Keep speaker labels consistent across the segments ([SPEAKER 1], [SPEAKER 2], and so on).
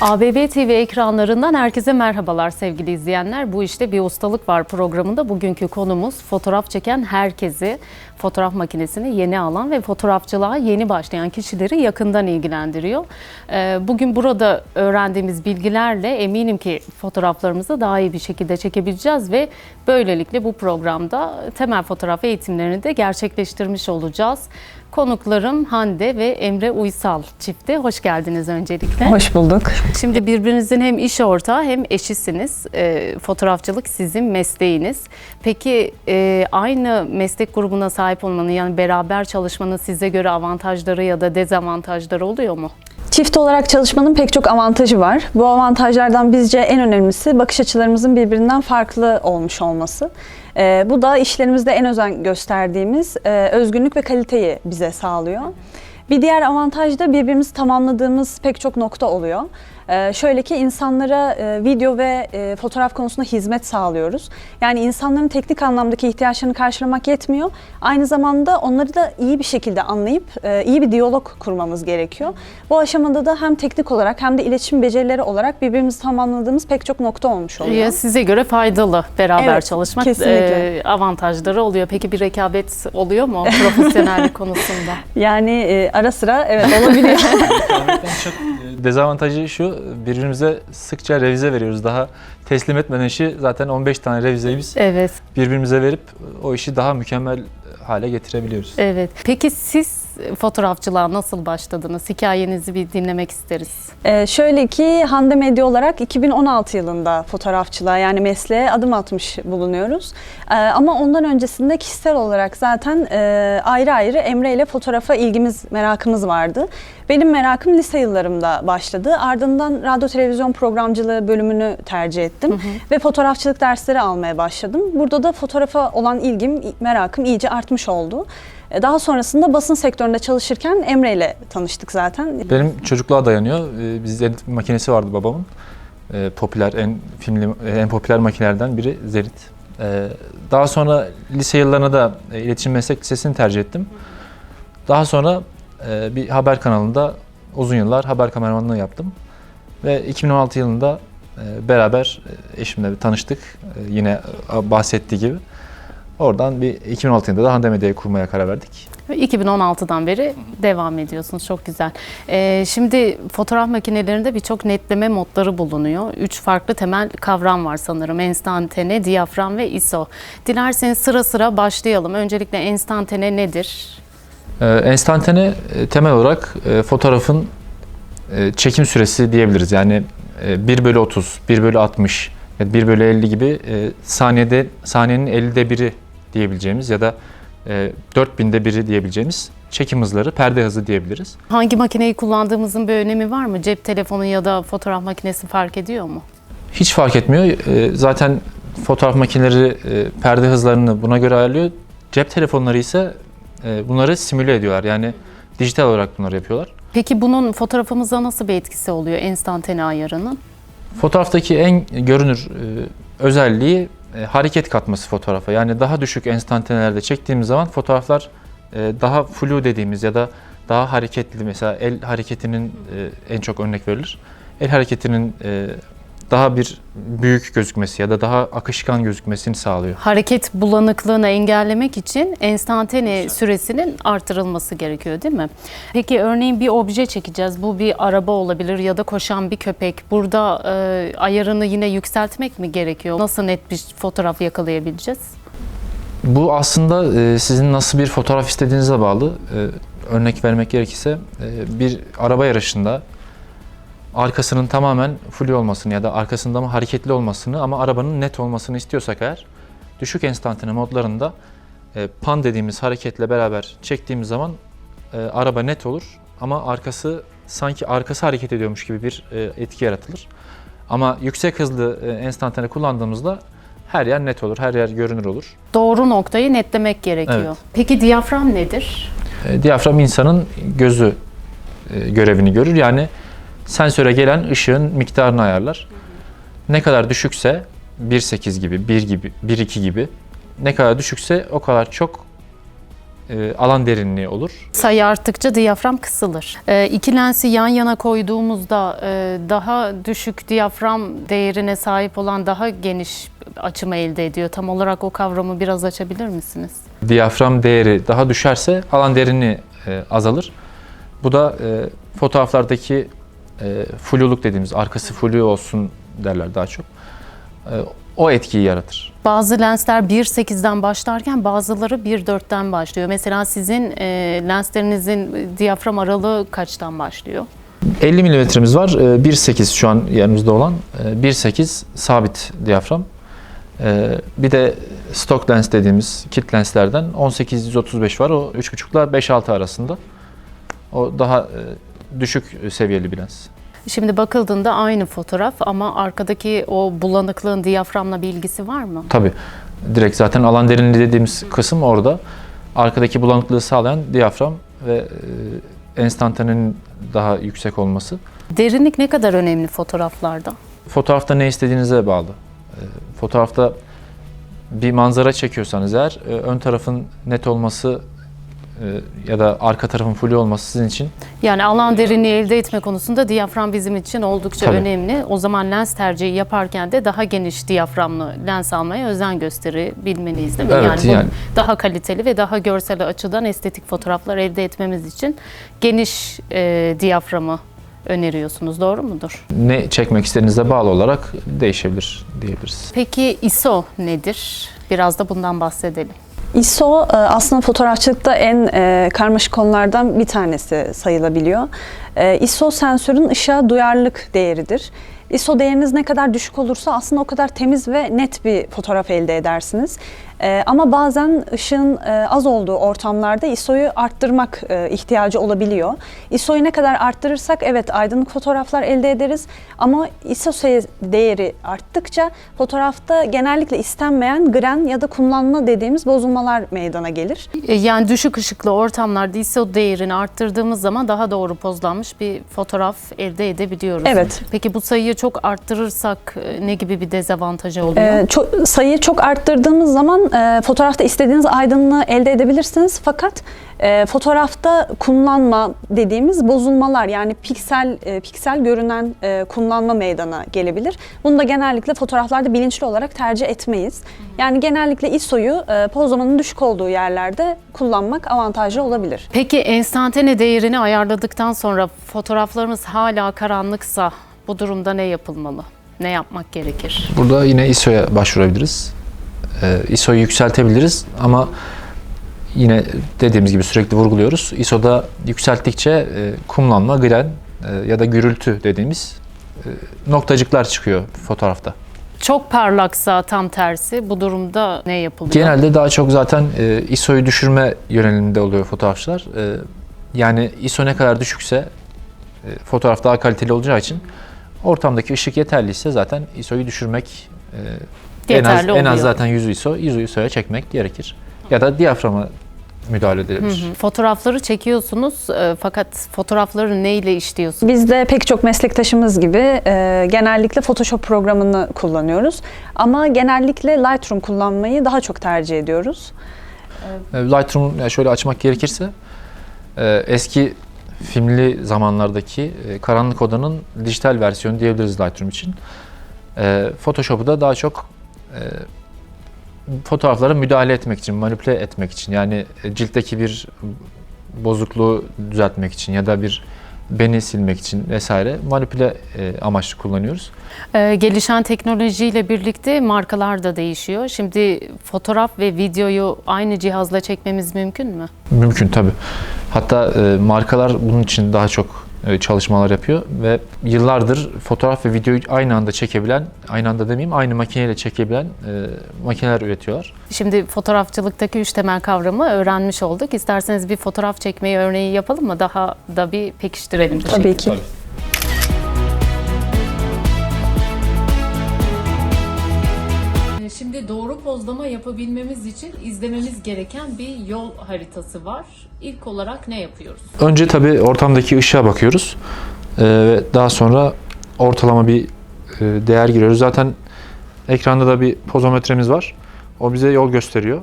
[SPEAKER 1] ABB TV ekranlarından herkese merhabalar sevgili izleyenler. Bu işte bir ustalık var programında. Bugünkü konumuz fotoğraf çeken herkesi, fotoğraf makinesini yeni alan ve fotoğrafçılığa yeni başlayan kişileri yakından ilgilendiriyor. Ee, Bugün burada öğrendiğimiz bilgilerle eminim ki fotoğraflarımızı daha iyi bir şekilde çekebileceğiz ve böylelikle bu programda temel fotoğraf eğitimlerini de gerçekleştirmiş olacağız. Konuklarım Hande ve Emre Uysal çifti. Hoş geldiniz öncelikle.
[SPEAKER 2] Hoş bulduk.
[SPEAKER 1] Şimdi birbirinizin hem iş ortağı hem eşisiniz. Ee, fotoğrafçılık sizin mesleğiniz. Peki e, aynı meslek grubuna sahip olmanın yani beraber çalışmanın size göre avantajları ya da dezavantajları oluyor mu?
[SPEAKER 2] Çift olarak çalışmanın pek çok avantajı var. Bu avantajlardan bizce en önemlisi bakış açılarımızın birbirinden farklı olmuş olması. Ee, bu da işlerimizde en özen gösterdiğimiz e, özgünlük ve kaliteyi bize sağlıyor. Bir diğer avantaj da birbirimizi tamamladığımız pek çok nokta oluyor. Ee, şöyle ki insanlara e, video ve e, fotoğraf konusunda hizmet sağlıyoruz. Yani insanların teknik anlamdaki ihtiyaçlarını karşılamak yetmiyor. Aynı zamanda onları da iyi bir şekilde anlayıp e, iyi bir diyalog kurmamız gerekiyor. Bu aşamada da hem teknik olarak hem de iletişim becerileri olarak birbirimizi tamamladığımız pek çok nokta olmuş oluyor.
[SPEAKER 1] Ya size göre faydalı beraber
[SPEAKER 2] Evet,
[SPEAKER 1] çalışmak
[SPEAKER 2] kesinlikle.
[SPEAKER 1] avantajları oluyor. Peki bir rekabet oluyor mu profesyonellik konusunda?
[SPEAKER 2] Yani ara sıra evet olabiliyor.
[SPEAKER 3] Çok dezavantajı şu, birbirimize sıkça revize veriyoruz. Daha teslim etmeden işi zaten 15 tane revizeyi biz
[SPEAKER 1] Evet.
[SPEAKER 3] birbirimize verip o işi daha mükemmel hale getirebiliyoruz.
[SPEAKER 1] Evet. Peki siz fotoğrafçılığa nasıl başladınız? Hikayenizi bir dinlemek isteriz.
[SPEAKER 2] Ee, şöyle ki Hande Medya olarak 2016 yılında fotoğrafçılığa yani mesleğe adım atmış bulunuyoruz. Ee, ama ondan öncesinde kişisel olarak zaten e, ayrı ayrı Emre ile fotoğrafa ilgimiz, merakımız vardı. Benim merakım lise yıllarımda başladı. Ardından radyo televizyon programcılığı bölümünü tercih ettim ve fotoğrafçılık dersleri almaya başladım. Burada da fotoğrafa olan ilgim, merakım iyice artmış oldu. Ee, Daha sonrasında basın sektöründe çalışırken Emre ile tanıştık zaten.
[SPEAKER 3] Benim çocukluğa dayanıyor. Ee, Bizde makinesi vardı babamın. Ee, Popüler, en filmli, en popüler makinelerden biri Zerit. Daha sonra lise yıllarına da e, iletişim meslek lisesini tercih ettim. Daha sonra e, bir haber kanalında uzun yıllar haber kameramanlığı yaptım. Ve 2016 yılında e, beraber e, eşimle tanıştık. E, Yine e, bahsettiği gibi. Oradan bir 2016 yılında da Hande Medya'yı kurmaya karar verdik.
[SPEAKER 1] Ve 2016'dan beri devam ediyorsunuz. Çok güzel. Ee, şimdi fotoğraf makinelerinde birçok netleme modları bulunuyor. Üç farklı temel kavram var sanırım. Enstantane, diyafram ve ISO. Dilerseniz sıra sıra başlayalım. Öncelikle enstantane nedir?
[SPEAKER 3] Ee, Enstantane e, temel olarak e, fotoğrafın e, çekim süresi diyebiliriz. Yani e, 1 bölü 30, 1 bölü 60, ya da 1 bölü 50 gibi e, saniyede saniyenin 50'de biri diyebileceğimiz ya da e, 4000'de biri diyebileceğimiz çekim hızları, perde hızı diyebiliriz.
[SPEAKER 1] Hangi makineyi kullandığımızın bir önemi var mı? Cep telefonu ya da fotoğraf makinesi fark ediyor mu?
[SPEAKER 3] Hiç fark etmiyor. E, Zaten fotoğraf makineleri e, perde hızlarını buna göre ayarlıyor. Cep telefonları ise e, bunları simüle ediyorlar. Yani dijital olarak bunları yapıyorlar.
[SPEAKER 1] Peki bunun fotoğrafımıza nasıl bir etkisi oluyor enstantane ayarının?
[SPEAKER 3] Fotoğraftaki en görünür e, özelliği e, hareket katması fotoğrafa. Yani daha düşük enstantanelerde çektiğimiz zaman fotoğraflar e, daha flu dediğimiz ya da daha hareketli mesela el hareketinin e, en çok örnek verilir. El hareketinin e, daha bir büyük gözükmesi ya da daha akışkan gözükmesini sağlıyor.
[SPEAKER 1] hareket bulanıklığını engellemek için enstantane süresinin artırılması gerekiyor değil mi? Peki örneğin bir obje çekeceğiz. Bu bir araba olabilir ya da koşan bir köpek. Burada e, ayarını yine yükseltmek mi gerekiyor? Nasıl net bir fotoğraf yakalayabileceğiz?
[SPEAKER 3] Bu aslında e, sizin nasıl bir fotoğraf istediğinize bağlı. E, örnek vermek gerekirse e, bir araba yarışında arkasının tamamen full olmasını ya da arkasında ama hareketli olmasını ama arabanın net olmasını istiyorsak eğer düşük enstantane modlarında e, pan dediğimiz hareketle beraber çektiğimiz zaman e, araba net olur ama arkası sanki arkası hareket ediyormuş gibi bir e, etki yaratılır. Ama yüksek hızlı e, enstantane kullandığımızda her yer net olur, her yer görünür olur.
[SPEAKER 1] Doğru noktayı netlemek gerekiyor.
[SPEAKER 3] Evet.
[SPEAKER 1] Peki diyafram nedir?
[SPEAKER 3] E, Diyafram insanın gözü e, görevini görür. Yani sensöre gelen ışığın miktarını ayarlar. Ne kadar düşükse 1.8 gibi, 1 gibi, 1.2 gibi ne kadar düşükse o kadar çok e, alan derinliği olur.
[SPEAKER 1] Sayı arttıkça diyafram kısılır. Ee, iki lensi yan yana koyduğumuzda e, daha düşük diyafram değerine sahip olan daha geniş açımı elde ediyor. Tam olarak o kavramı biraz açabilir misiniz?
[SPEAKER 3] Diyafram değeri daha düşerse alan derinliği e, azalır. Bu da e, fotoğraflardaki e, fluluk dediğimiz arkası flu olsun derler daha çok. E, o etkiyi yaratır.
[SPEAKER 1] Bazı lensler 1.8'den başlarken bazıları 1.4'ten başlıyor. Mesela sizin e, lenslerinizin diyafram aralığı kaçtan başlıyor?
[SPEAKER 3] 50 milimetremiz var. E, 1.8 şu an yanımızda olan. E, 1.8 sabit diyafram. E, Bir de stock lens dediğimiz kit lenslerden 18-135 var. O 3.5 ile 5-6 arasında. O daha e, düşük seviyeli bir lens.
[SPEAKER 1] Şimdi bakıldığında aynı fotoğraf ama arkadaki o bulanıklığın diyaframla bir ilgisi var mı?
[SPEAKER 3] Tabii. Direkt zaten alan derinliği dediğimiz kısım orada. Arkadaki bulanıklığı sağlayan diyafram ve e, enstantanenin daha yüksek olması.
[SPEAKER 1] Derinlik ne kadar önemli fotoğraflarda?
[SPEAKER 3] Fotoğrafta ne istediğinize bağlı. E, Fotoğrafta bir manzara çekiyorsanız eğer e, ön tarafın net olması ya da arka tarafın full olması sizin için
[SPEAKER 1] Yani alan derinliği elde etme konusunda diyafram bizim için oldukça
[SPEAKER 3] Tabii.
[SPEAKER 1] önemli. O zaman lens tercihi yaparken de daha geniş diyaframlı lens almaya özen gösterebilmeliyiz değil mi?
[SPEAKER 3] Evet,
[SPEAKER 1] bu
[SPEAKER 3] yani.
[SPEAKER 1] daha kaliteli ve daha görsel açıdan estetik fotoğraflar elde etmemiz için geniş e, diyaframı öneriyorsunuz. Doğru mudur?
[SPEAKER 3] ne çekmek istediğinize bağlı olarak değişebilir diyebiliriz.
[SPEAKER 1] Peki ISO nedir? Biraz da bundan bahsedelim.
[SPEAKER 2] ISO e, aslında fotoğrafçılıkta en e, karmaşık konulardan bir tanesi sayılabiliyor. E, ISO sensörün ışığa duyarlılık değeridir. ISO değeriniz ne kadar düşük olursa aslında o kadar temiz ve net bir fotoğraf elde edersiniz. E, ama bazen ışığın e, az olduğu ortamlarda ISO'yu arttırmak e, ihtiyacı olabiliyor. ISO'yu ne kadar arttırırsak evet aydınlık fotoğraflar elde ederiz ama ISO değeri arttıkça fotoğrafta genellikle istenmeyen gren ya da kumlanma dediğimiz bozulmalar meydana gelir.
[SPEAKER 1] E, Yani düşük ışıklı ortamlarda ISO değerini arttırdığımız zaman daha doğru pozlanmış bir fotoğraf elde edebiliyoruz.
[SPEAKER 2] Evet.
[SPEAKER 1] Peki bu sayıyı çok arttırırsak e, ne gibi bir dezavantajı oluyor?
[SPEAKER 2] Ee, çok, sayıyı çok arttırdığımız zaman e, fotoğrafta istediğiniz aydınlığı elde edebilirsiniz. Fakat e, fotoğrafta kumlanma dediğimiz bozulmalar yani piksel e, piksel görünen e, kumlanma meydana gelebilir. Bunu da genellikle fotoğraflarda bilinçli olarak tercih etmeyiz. Yani genellikle ISO'yu e, pozlamanın düşük olduğu yerlerde kullanmak avantajlı olabilir.
[SPEAKER 1] Peki enstantane değerini ayarladıktan sonra fotoğraflarımız hala karanlıksa bu durumda ne yapılmalı? Ne yapmak gerekir?
[SPEAKER 3] Burada yine ISO'ya başvurabiliriz. Ee, ISO'yu yükseltebiliriz ama yine dediğimiz gibi sürekli vurguluyoruz. ISO'da yükselttikçe e, kumlanma, gren e, ya da gürültü dediğimiz e, noktacıklar çıkıyor fotoğrafta.
[SPEAKER 1] Çok parlaksa tam tersi bu durumda ne yapılıyor?
[SPEAKER 3] Genelde daha çok zaten e, ISO'yu düşürme yöneliminde oluyor fotoğrafçılar. E, yani ISO ne kadar düşükse e, fotoğraf daha kaliteli olacağı için ortamdaki ışık yeterliyse zaten ISO'yu düşürmek e, en az en az zaten 100 ISO, 100 ISO'ya çekmek gerekir. Ya da diyaframa müdahale edilebilir.
[SPEAKER 1] Hı, Fotoğrafları çekiyorsunuz e, fakat fotoğrafları neyle işliyorsunuz?
[SPEAKER 2] Biz de pek çok meslektaşımız gibi e, genellikle Photoshop programını kullanıyoruz. Ama genellikle Lightroom kullanmayı daha çok tercih ediyoruz.
[SPEAKER 3] E, Lightroom şöyle açmak gerekirse e, eski filmli zamanlardaki e, karanlık odanın dijital versiyonu diyebiliriz Lightroom için. E, Photoshop'u da daha çok fotoğraflara müdahale etmek için, manipüle etmek için yani e, ciltteki bir bozukluğu düzeltmek için ya da bir beni silmek için vesaire manipüle e, amaçlı kullanıyoruz.
[SPEAKER 1] Ee, gelişen teknolojiyle birlikte markalar da değişiyor. Şimdi fotoğraf ve videoyu aynı cihazla çekmemiz mümkün mü?
[SPEAKER 3] Mümkün tabii. Hatta e, markalar bunun için daha çok çalışmalar yapıyor ve yıllardır fotoğraf ve videoyu aynı anda çekebilen, aynı anda demeyeyim, aynı makineyle çekebilen e, makineler üretiyorlar.
[SPEAKER 1] Şimdi fotoğrafçılıktaki üç temel kavramı öğrenmiş olduk. İsterseniz bir fotoğraf çekmeyi örneği yapalım mı? Daha da bir pekiştirelim.
[SPEAKER 2] Tabii ki.
[SPEAKER 1] Şimdi pozlama yapabilmemiz için izlememiz gereken bir yol haritası var. İlk olarak ne yapıyoruz?
[SPEAKER 3] Önce tabii ortamdaki ışığa bakıyoruz. E, ve daha sonra ortalama bir e, değer giriyoruz. Zaten ekranda da bir pozometremiz var. O bize yol gösteriyor.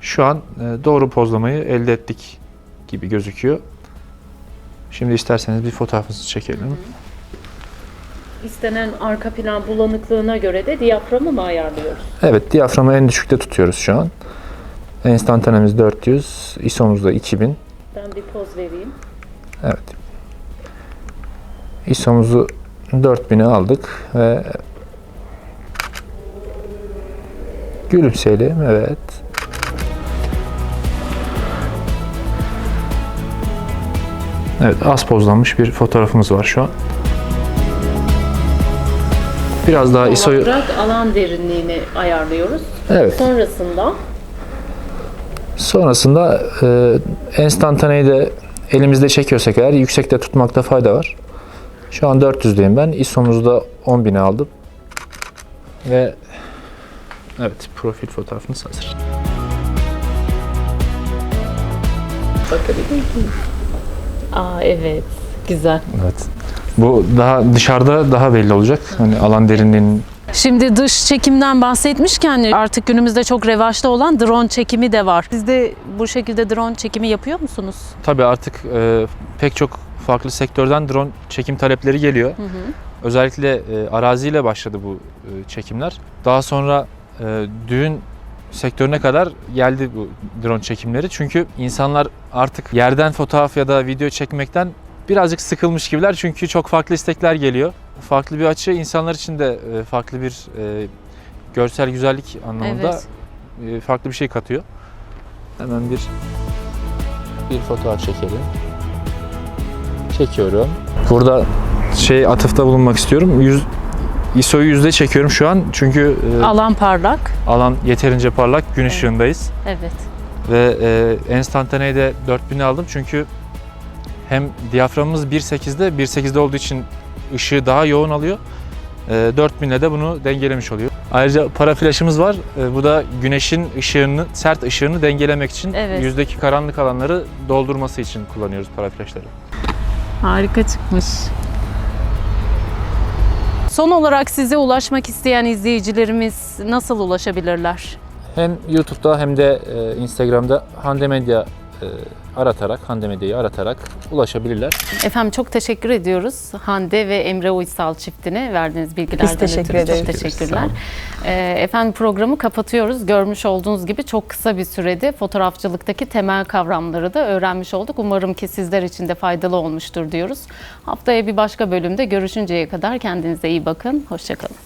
[SPEAKER 3] Şu an e, doğru pozlamayı elde ettik gibi gözüküyor. Şimdi isterseniz bir fotoğrafınızı çekelim.
[SPEAKER 1] İstenen arka plan bulanıklığına göre de diyaframı mı ayarlıyoruz?
[SPEAKER 3] Evet, diyaframı en düşükte tutuyoruz şu an. Enstantanemiz 400, ISO'muz da 2000.
[SPEAKER 1] Ben bir poz vereyim.
[SPEAKER 3] Evet. ISO'muzu 4000'e aldık ve gülümseyelim. Evet. Evet, az pozlanmış bir fotoğrafımız var şu an. Biraz daha ISO'yu...
[SPEAKER 1] Bırak alan derinliğini ayarlıyoruz.
[SPEAKER 3] Evet.
[SPEAKER 1] Sonrasında
[SPEAKER 3] Sonrasında e, enstantaneyi de elimizde çekiyorsak eğer yüksekte tutmakta fayda var. Şu an 400'deyim ben. ISO'muzu da 10.000'e aldım. Ve evet profil fotoğrafımız hazır.
[SPEAKER 1] bakabilir miyim? Aa evet. Güzel.
[SPEAKER 3] Evet. Bu daha dışarıda daha belli olacak. Hani alan derinliğinin
[SPEAKER 1] Şimdi dış çekimden bahsetmişken artık günümüzde çok revaçta olan drone çekimi de var. Siz de bu şekilde drone çekimi yapıyor musunuz?
[SPEAKER 3] tabii artık e, pek çok farklı sektörden drone çekim talepleri geliyor. Özellikle e, araziyle başladı bu e, çekimler. Daha sonra e, düğün sektörüne kadar geldi bu drone çekimleri. Çünkü insanlar artık yerden fotoğraf ya da video çekmekten birazcık sıkılmış gibiler. Çünkü çok farklı istekler geliyor. Farklı bir açı insanlar için de e, farklı bir e, görsel güzellik anlamında
[SPEAKER 1] Evet.
[SPEAKER 3] e, farklı bir şey katıyor. Hemen bir bir fotoğraf çekelim. Çekiyorum. Burada şey atıfta bulunmak istiyorum. Yüz, ISO'yu yüzde çekiyorum şu an çünkü e,
[SPEAKER 1] Alan parlak.
[SPEAKER 3] alan yeterince parlak, gün ışığındayız.
[SPEAKER 1] Evet.
[SPEAKER 3] Ve e, enstantaneyi de 4000'e aldım çünkü hem diyaframımız 1.8'de, 1.8'de olduğu için ışığı daha yoğun alıyor. E, 4000'le de bunu dengelemiş oluyor. Ayrıca para flaşımız var. E, bu da güneşin ışığını, sert ışığını dengelemek için
[SPEAKER 1] Evet.
[SPEAKER 3] yüzdeki karanlık alanları doldurması için kullanıyoruz para flaşları.
[SPEAKER 1] Harika çıkmış. Son olarak size ulaşmak isteyen izleyicilerimiz nasıl ulaşabilirler?
[SPEAKER 3] Hem YouTube'da hem de e, Instagram'da Hande Medya e, aratarak, Hande Medya'yı aratarak ulaşabilirler.
[SPEAKER 1] Efendim çok teşekkür ediyoruz. Hande ve Emre Uysal çiftine verdiğiniz bilgilerden
[SPEAKER 2] Biz teşekkür
[SPEAKER 1] ötürü
[SPEAKER 2] ederiz.
[SPEAKER 1] Çok teşekkürler. Ee, efendim programı kapatıyoruz. Görmüş olduğunuz gibi çok kısa bir sürede fotoğrafçılıktaki temel kavramları da öğrenmiş olduk. Umarım ki sizler için de faydalı olmuştur diyoruz. Haftaya bir başka bölümde görüşünceye kadar kendinize iyi bakın. Hoşçakalın.